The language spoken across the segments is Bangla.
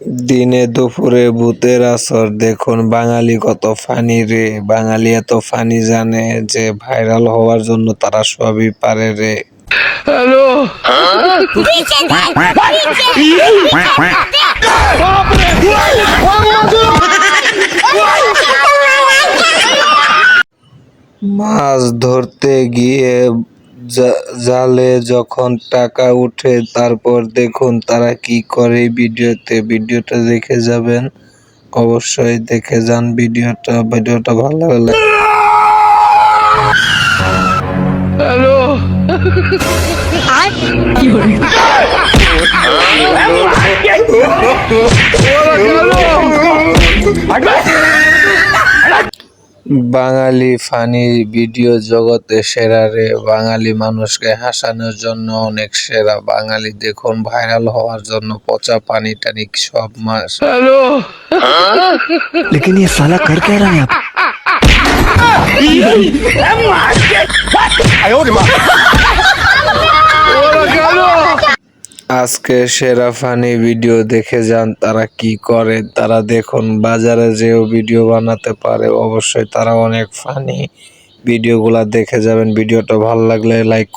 দিনে দুপুরে ভূতের আসর দেখুন বাঙালি কত ফানি রে। বাঙালি এত ফানি জানে যে ভাইরাল হওয়ার জন্য তারা সবই পারে রে। মাছ ধরতে গিয়ে জালে যখন টাকা উঠে তারপর দেখুন তারা কি করে ভিডিওতে। ভিডিওটা দেখে যাবেন। অবশ্যই দেখে যান ভিডিওটা। ভিডিওটা ভালো লাগলে বাঙালি ফানি ভিডিও জগতে সেরা রে বাঙালি মানুষকে হাসানোর জন্য অনেক সেরা বাঙালি দেখুন ভাইরাল হওয়ার জন্য পচা পানি টানি সব মাস लेकिन ये साला कर क्या रहा है यहाँ আজকে সেরা ফানি ভিডিও দেখে যান তারা কি করে। তারা দেখুন বাজারে যেও ভিডিও বানাতে পারে অবশ্যই তারা অনেক ফানি ভিডিওগুলা দেখে যাবেন। ভিডিওটা ভালো লাগলে লাইক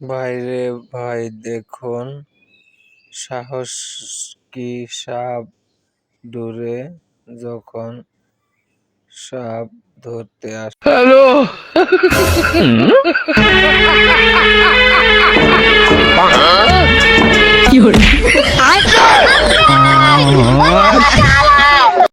ভাইরে ভাই দেখুন সাহস কি সাপ দূরে যখন সাপ ধরতে আসে হ্যালো। কি আর